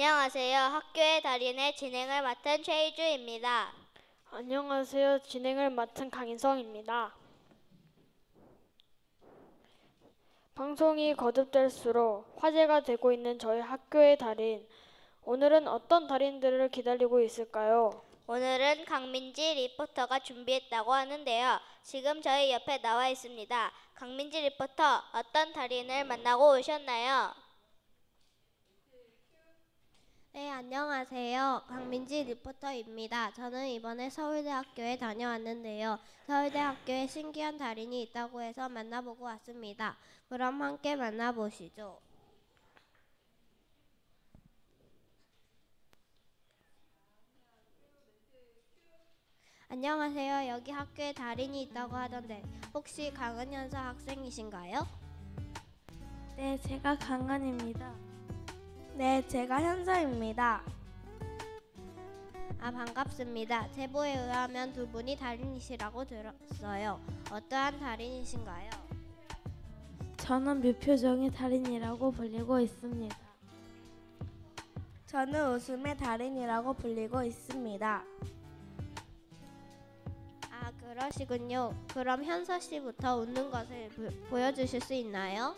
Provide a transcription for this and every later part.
안녕하세요. 학교의 달인의 진행을 맡은 최희주입니다. 안녕하세요. 진행을 맡은 강인성입니다. 방송이 거듭될수록 화제가 되고 있는 저희 학교의 달인. 오늘은 어떤 달인들을 기다리고 있을까요? 오늘은 강민지 리포터가 준비했다고 하는데요. 지금 저희 옆에 나와 있습니다. 강민지 리포터, 어떤 달인을 만나고 오셨나요? 네, 안녕하세요. 강민지 리포터입니다. 저는 이번에 서울대학교에 다녀왔는데요. 서울대학교에 신기한 달인이 있다고 해서 만나보고 왔습니다. 그럼 함께 만나보시죠. 안녕하세요. 여기 학교에 달인이 있다고 하던데 혹시 강은현서 학생이신가요? 네, 제가 강한입니다. 네, 제가 현서입니다. 아 반갑습니다. 제보에 의하면 두 분이 달인이시라고 들었어요. 어떠한 달인이신가요? 저는 묘표정의 달인이라고 불리고 있습니다. 저는 웃음의 달인이라고 불리고 있습니다. 아 그러시군요. 그럼 현서 씨부터 웃는 것을 보, 보여주실 수 있나요?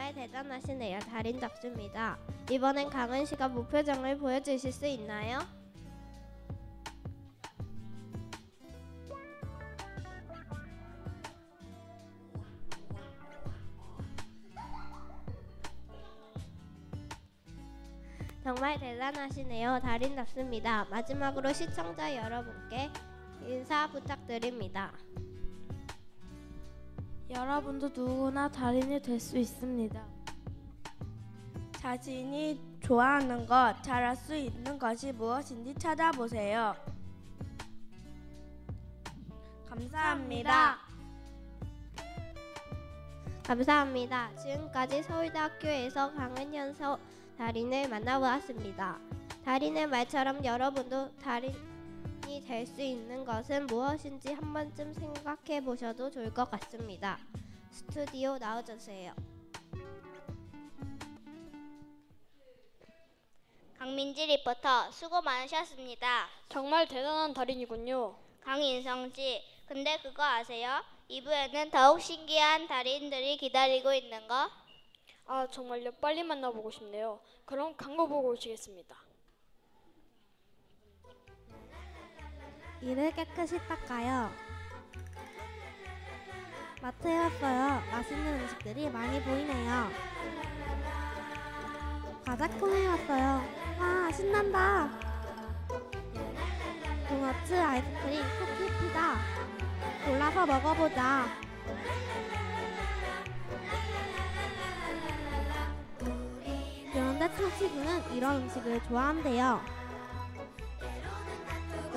정말 대단하시네요. 달인답습니다. 이번엔 강은 씨가 무표정을 보여주실 수 있나요? 정말 대단하시네요. 달인답습니다. 마지막으로 시청자 여러분께 인사 부탁드립니다. 여러분도 누구나 달인이 될 수 있습니다. 자신이 좋아하는 것, 잘할 수 있는 것이 무엇인지 찾아보세요. 감사합니다. 감사합니다. 지금까지 서울대학교에서 강은현 서 달인을 만나보았습니다. 달인의 말처럼 여러분도 달인 이 될 수 있는 것은 무엇인지 한 번쯤 생각해 보셔도 좋을 것 같습니다. 스튜디오 나와주세요. 강민지 리포터, 수고 많으셨습니다. 정말 대단한 달인이군요. 강인성 씨, 근데 그거 아세요? 2부에는 더욱 신기한 달인들이 기다리고 있는 거? 아, 정말요. 빨리 만나보고 싶네요. 그럼 광고 보고 오시겠습니다. 이를 깨끗이 닦아요. 마트에 왔어요. 맛있는 음식들이 많이 보이네요. 과자콩에 왔어요. 와, 신난다. 도너츠, 아이스크림, 쿠키, 피자. 골라서 먹어보자. 그런데 청취구는 이런 음식을 좋아한대요.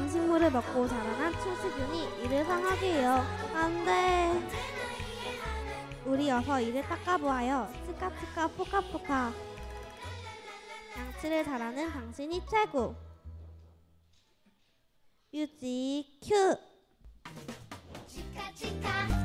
음식물을 먹고 자라난 충치균이 이를 상하게 해요. 안 돼. 우리 어서 이를 닦아보아요. 치카치카 포카포카. 양치를 잘하는 당신이 최고. 뮤직 큐. 치카 치카 샤카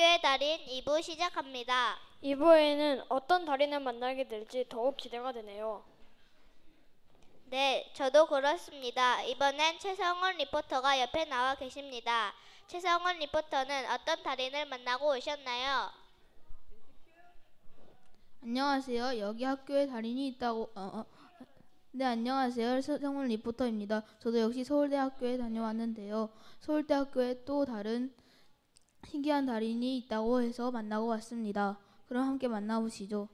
학교의 달인 2부 시작합니다. 2부에는 어떤 달인을 만나게 될지 더욱 기대가 되네요. 네, 저도 그렇습니다. 이번엔 최성원 리포터가 옆에 나와 계십니다. 최성원 리포터는 어떤 달인을 만나고 오셨나요? 안녕하세요. 여기 학교에 달인이 있다고. 어, 어. 네, 안녕하세요. 서정훈 리포터입니다. 저도 역시 서울대 학교에 다녀왔는데요. 서울대 학교에 또 다른 신기한 달인이 있다고 해서 만나고 왔습니다. 그럼 함께 만나보시죠.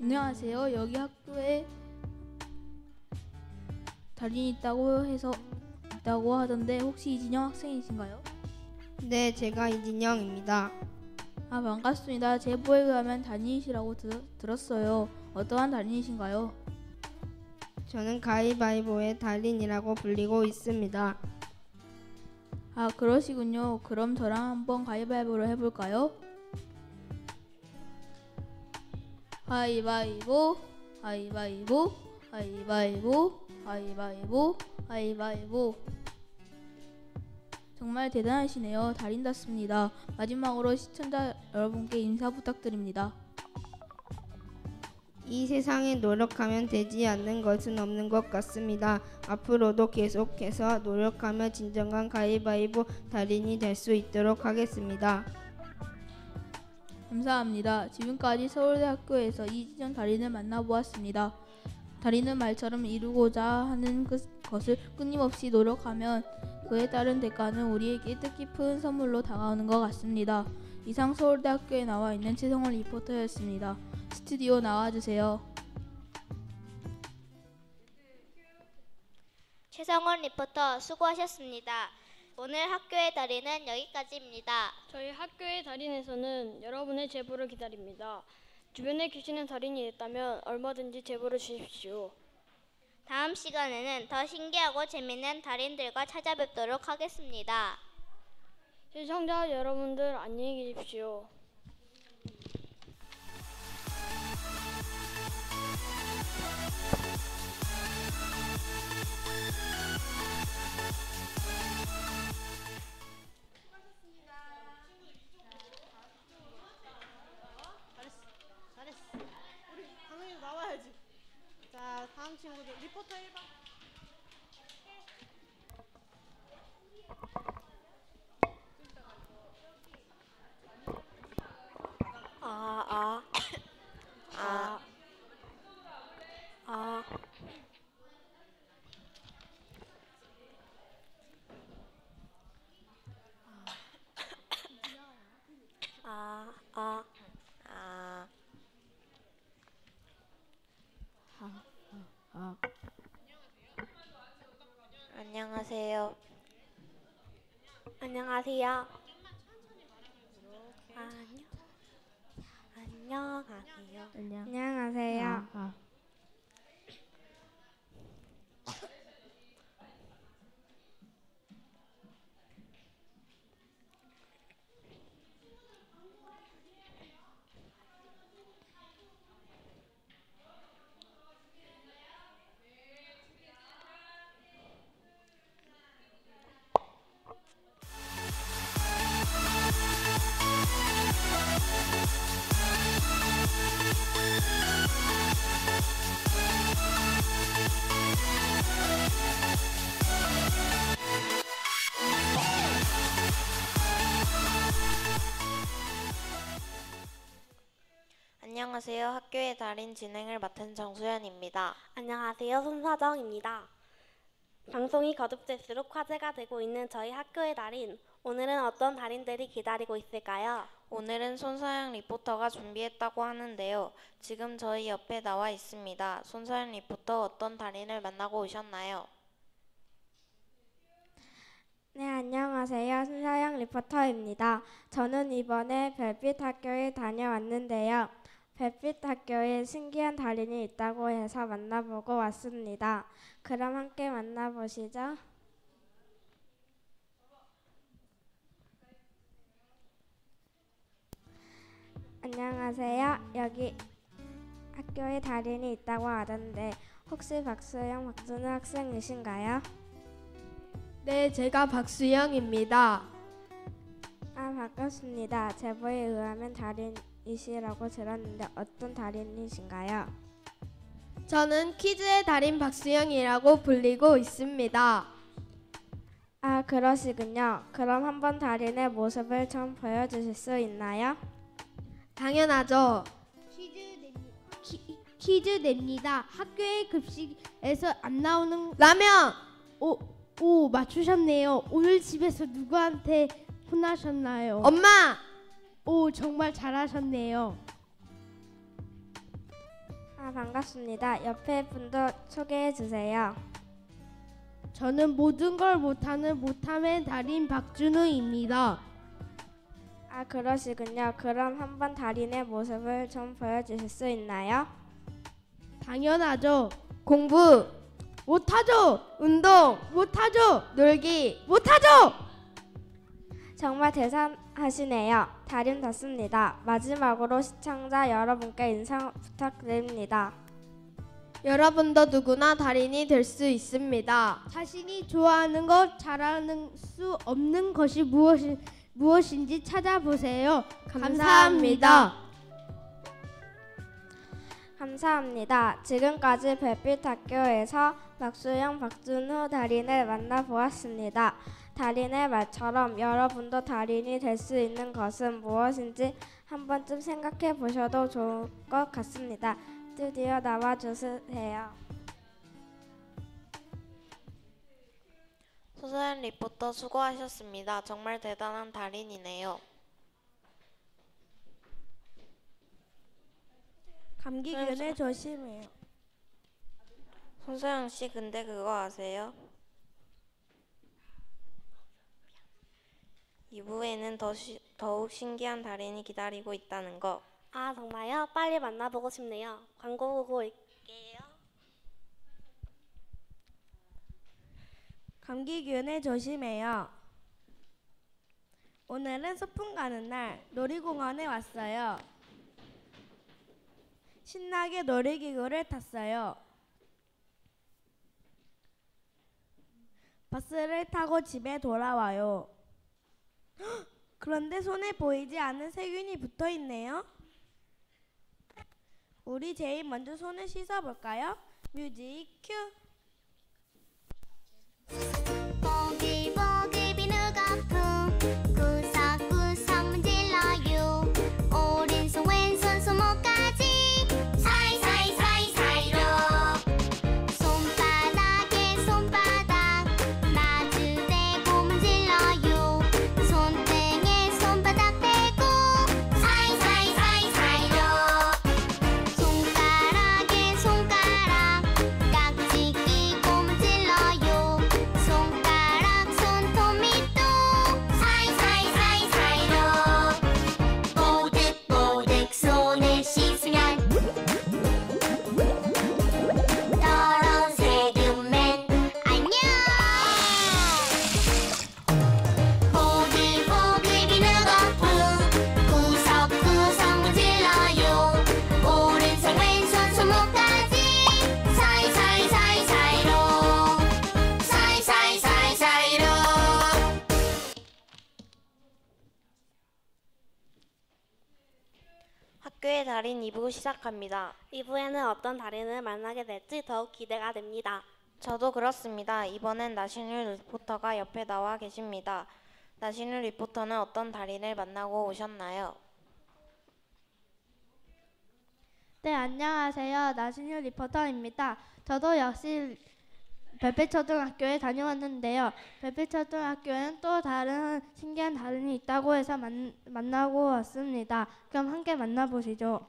안녕하세요. 여기 학교에 달인이 있다고 해서 있다고 하던데 혹시 이진영 학생이신가요? 네, 제가 이진영입니다. 아 반갑습니다. 제보에 의하면 달인이시라고 들, 들었어요. 어떠한 달인이신가요? 저는 가위바위보의 달인이라고 불리고 있습니다. 아 그러시군요. 그럼 저랑 한번 가위바위보를 해볼까요? 가위바위보, 가위바위보, 가위바위보, 가위바위보, 가위바위보. 정말 대단하시네요. 달인답습니다. 마지막으로 시청자 여러분께 인사 부탁드립니다. 이 세상에 노력하면 되지 않는 것은 없는 것 같습니다. 앞으로도 계속해서 노력하며 진정한 가위바위보 달인이 될 수 있도록 하겠습니다. 감사합니다. 지금까지 서울대학교에서 이진영 달인을 만나보았습니다. 달인은 말처럼 이루고자 하는 그- 것을 끊임없이 노력하면 그에 따른 대가는 우리에게 뜻깊은 선물로 다가오는 것 같습니다. 이상 서울대학교에 나와 있는 최성원 리포터였습니다. 스튜디오 나와주세요. 최성원 리포터 수고하셨습니다. 오늘 학교의 달인은 여기까지입니다. 저희 학교의 달인에서는 여러분의 제보를 기다립니다. 주변에 계시는 달인이 있다면 얼마든지 제보를 주십시오. 다음 시간에는 더 신기하고 재밌는 달인들과 찾아뵙도록 하겠습니다. 시청자 여러분들 안녕히 계십시오. 자, 다음 친구들 리포터 1번. 아, 아, 아, 아. 아, 아, 아. 안녕하세요. 안녕하세요. 안녕. 안녕하세요. 안녕하세요. 안녕하세요. 학교의 달인 진행을 맡은 정수연입니다. 안녕하세요. 손사정입니다. 방송이 거듭될수록 화제가 되고 있는 저희 학교의 달인. 오늘은 어떤 달인들이 기다리고 있을까요? 오늘은 손서영 리포터가 준비했다고 하는데요. 지금 저희 옆에 나와 있습니다. 손서영 리포터 어떤 달인을 만나고 오셨나요? 네, 안녕하세요. 손사영 리포터입니다. 저는 이번에 별빛 학교에 다녀왔는데요. 별빛 학교에 신기한 달인이 있다고 해서 만나보고 왔습니다. 그럼 함께 만나보시죠. 안녕하세요. 여기 학교에 달인이 있다고 하던데 혹시 박수영, 박준우 학생이신가요? 네, 제가 박수영입니다. 아, 반갑습니다. 제보에 의하면 달인 이시라고 들었는데 어떤 달인이신가요? 저는 퀴즈의 달인 박수영이라고 불리고 있습니다. 아, 그러시군요. 그럼 한번 달인의 모습을 좀 보여주실 수 있나요? 당연하죠. 퀴즈 냅니다. 학교의 급식에서 안 나오는 라면! 오, 오 맞추셨네요. 오늘 집에서 누구한테 혼나셨나요? 엄마! 오 정말 잘하셨네요. 아, 반갑습니다. 옆에 분도 소개해 주세요. 저는 모든 걸 못하는 못함의 달인 박준우입니다. 아, 그러시군요. 그럼 한번 달인의 모습을 좀 보여주실 수 있나요? 당연하죠. 공부! 못하죠. 운동! 못하죠. 놀기! 못하죠. 정말 대단하시네요. 달인답습니다. 마지막으로 시청자 여러분께 인사 부탁드립니다. 여러분도 누구나 달인이 될 수 있습니다. 자신이 좋아하는 것, 잘하는 수 없는 것이 무엇이, 무엇인지 찾아보세요. 감사합니다. 감사합니다. 지금까지 별빛학교에서 박수영, 박준호 달인을 만나보았습니다. 달인의 말처럼 여러분도 달인이 될 수 있는 것은 무엇인지 한 번쯤 생각해 보셔도 좋을 것 같습니다. 스튜디오 나와 주세요. 소소한 리포터 수고하셨습니다. 정말 대단한 달인이네요. 감기균에 조심해요. 손소영 씨 근데 그거 아세요? 2부에는 더 시, 더욱 신기한 달인이 기다리고 있다는 거. 아, 정말요? 빨리 만나보고 싶네요. 광고 보고 올게요. 감기균에 조심해요. 오늘은 소풍 가는 날 놀이공원에 왔어요. 신나게 놀이기구를 탔어요. 버스를 타고 집에 돌아와요. 헉! 그런데 손에 보이지 않는 세균이 붙어 있네요. 우리 제일 먼저 손을 씻어 볼까요? 뮤직 큐. 학교의 달인 2부 시작합니다. 2부에는 어떤 달인을 만나게 될지 더욱 기대가 됩니다. 저도 그렇습니다. 이번엔 나신율 리포터가 옆에 나와 계십니다. 나신율 리포터는 어떤 달인을 만나고 오셨나요? 네, 안녕하세요. 나신유 리포터입니다. 저도 역시 별빛초등학교에 다녀왔는데요. 별빛초등학교에는 또 다른 신기한 달인이 있다고 해서 만, 만나고 왔습니다. 그럼 함께 만나보시죠.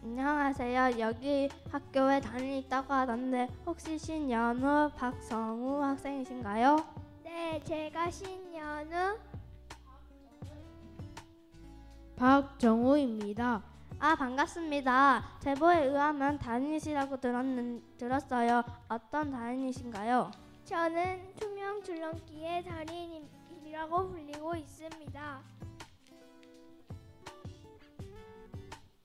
안녕하세요. 여기 학교에 달인이 있다고 하던데 혹시 신연우, 박성우 학생이신가요? 네, 제가 신연우. 박정우입니다. 아 반갑습니다. 제보에 의하면 달인이시라고 들었는, 들었어요. 어떤 달인이신가요? 저는 투명 투명 줄넘기의 달인이라고 불리고 있습니다.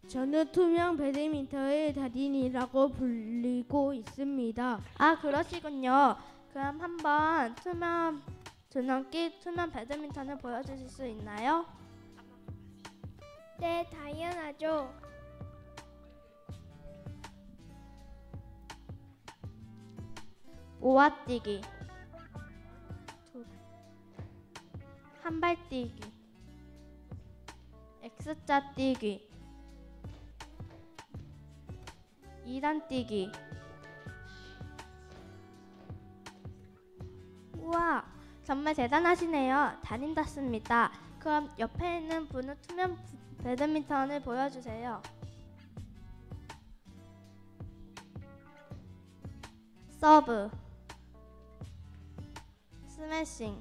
저는 투명 배드민턴의 달인이라고 불리고 있습니다. 아, 그러시군요. 그럼 한번 투명 줄넘기, 투명 배드민턴을 보여주실 수 있나요? 네, 당연하죠. 오화뛰기 한발뛰기 X자 뛰기 2단 뛰기 정말 대단하시네요. 달인답습니다. 그럼 옆에 있는 분은 투명 배드민턴을 보여주세요. 서브 스매싱.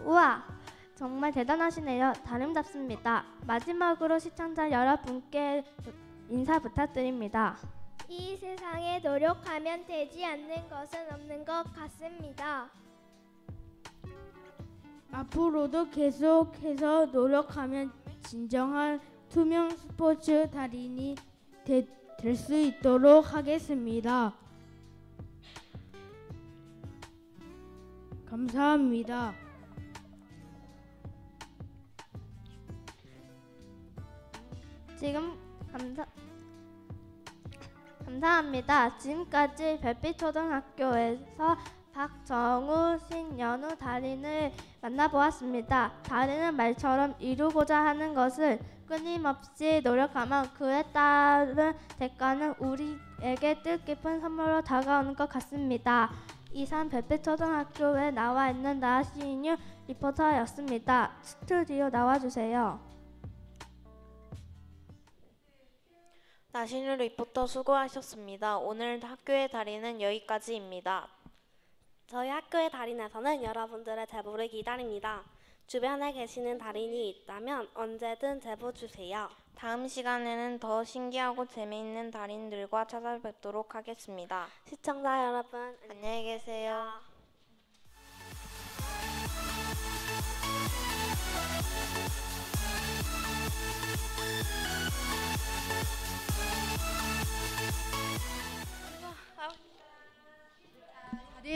우와 정말 대단하시네요. 다름잡습니다. 마지막으로 시청자 여러분께 인사 부탁드립니다 이 세상에 노력하면 되지 않는 것은 없는 것 같습니다. 앞으로도 계속해서 노력하면 진정한 투명 스포츠 달인이 될 수 있도록 하겠습니다. 감사합니다. 지금 감사 감사합니다. 지금까지 별빛초등학교에서 박정우, 신연우 달인을 만나보았습니다. 달인은 말처럼 이루고자 하는 것을 끊임없이 노력하면 그에 따른 대가는 우리에게 뜻깊은 선물로 다가오는 것 같습니다. 이상 별빛초등학교에 나와 있는 나시인유 리포터였습니다. 스튜디오 나와주세요. 나신유 리포터 수고하셨습니다. 오늘 학교의 달인은 여기까지입니다. 저희 학교의 달인에서는 여러분들의 제보를 기다립니다. 주변에 계시는 달인이 있다면 언제든 제보 주세요. 다음 시간에는 더 신기하고 재미있는 달인들과 찾아뵙도록 하겠습니다. 시청자 여러분 안녕히 계세요.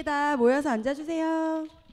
다 모여서 앉아주세요.